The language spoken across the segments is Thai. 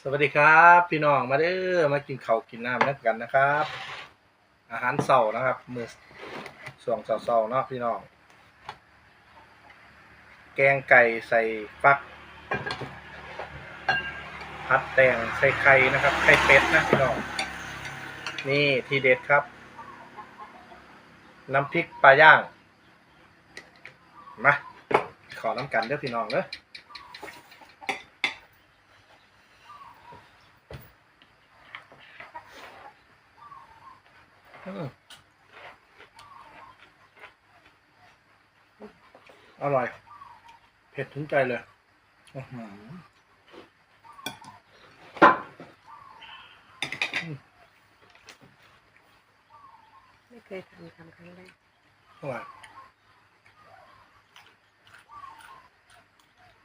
สวัสดีครับ พี่น้องมาเด้อมากินข้าวกินน้ำนักกันนะครับ อาหารเสาร์นะครับมือส่วงเสาร์ๆเนาะพี่น้อง แกงไก่ใส่ฟักผัดแตงใส่ไข่นะครับไข่เป็ดนะพี่น้องนี่ทีเด็ดครับ น้ำพริกปลาย่างมาขอน้ำกันเด้อพี่น้องเด้อ อืมอร่อย เผ็ดถึงใจเลยอื้อหือไม่เคยทำทำครั้งแรกอร่อย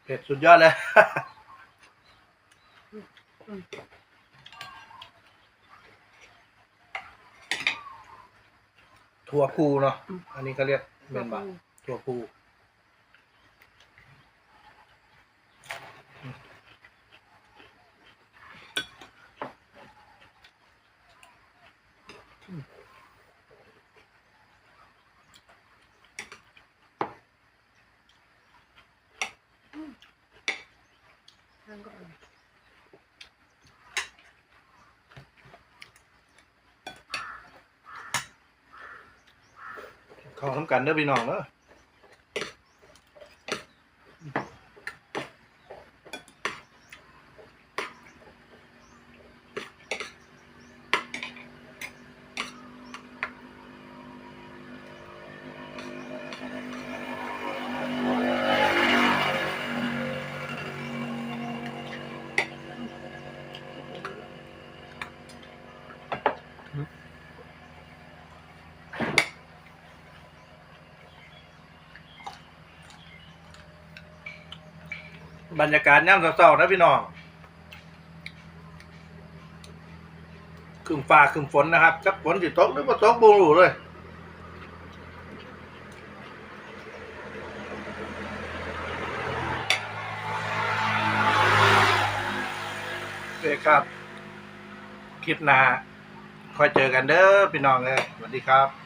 เผ็ดสุดยอดเลย อืม ถั่วพูเนาะ อันนี้เขาเรียกเมนบะถั่วพูข้างก็อร่อย ขอทำกันเด้อพี่น้องเด้อ บรรยากาศย่ำเศร้าๆนะพี่น้องครึมฟ้าครึมฝนนะครับจักฝนสิตกหรือบ่ตกบ่รู้เลยโอเคครับ คลิปหน้าคอยเจอกันเด้อพี่น้องเลยสวัสดีครับ